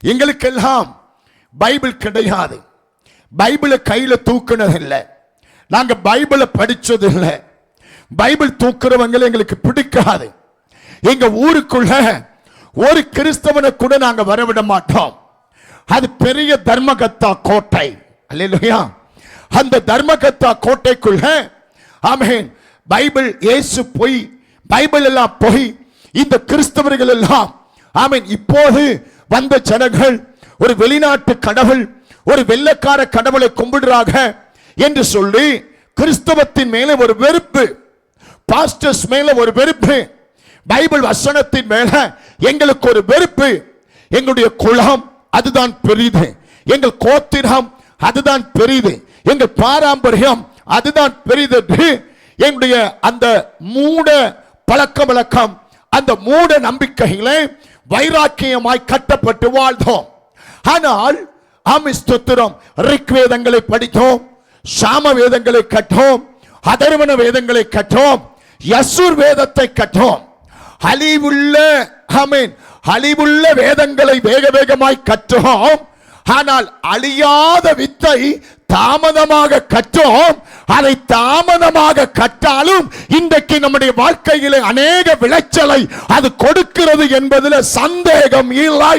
எங்களுக்கெல்லாம் பைபிள் கிடையாது. பைபிளை கையில தூக்குனதில்லை. நாங்கள் பைபிளை படிச்சது இல்லை பைபிள் தூக்குறவங்களை எங்களுக்கு பிடிக்காது. எங்க ஊருக்குள்ள ஒரு கிறிஸ்தவனை கூட நாங்க வரவிட மாட்டோம். அது பெரிய தர்மகத்தா கோட்டை. அல்லையா அந்த தர்மகத்தா கோட்டைக்குள்ள ஆமேன் பைபிள் இயேசு பொய் பைபிள் எல்லாம் பொய் இந்த கிறிஸ்தவர்கள் எல்லாம் ஆமீன் இப்போது வந்த ஜனங்கள் ஒரு வெளிநாட்டு கடவுள் ஒரு வெள்ளக்கார கடவுளை கும்பிடுறாங்க என்று சொல்லி கிறிஸ்தவத்தின் மேலே ஒரு வெறுப்பு பாஸ்டர்ஸ் மேல ஒரு வெறுப்பு பைபிள் வசனத்தின் மேல எங்களுக்கு ஒரு வெறுப்பு. எங்களுடைய குலம் அதுதான் பெரிது எங்கள் கோத்திரம் அதுதான் பெரிது எங்கள் பாரம்பரியம் அதுதான் பெரிது எங்களுடைய அந்த மூட பழக்க வழக்கம் அந்த மூட நம்பிக்கைகளை வைராக்கியமாய் கட்டப்பட்டு வாழ்ந்தோம். ஆனால் அமிஸ்தோத்திரம் ரிக்வேதங்களை படித்தோம் சாம வேதங்களை கற்றோம் அதர்வன வேதங்களை கற்றோம் யசூர் வேதத்தை கற்றோம். அழிவுள்ள ஆமென் அழிவுள்ள வேதங்களை வேக வேகமாய் கற்றோம். ஆனால் அழியாத வித்தை தாமதமாக கற்றோம். அதை தாமதமாக கற்றாலும் இன்றைக்கு நம்முடைய வாழ்க்கையிலே அநேக விளைச்சலை அது கொடுக்கிறது என்பதில் சந்தேகம் இல்லை.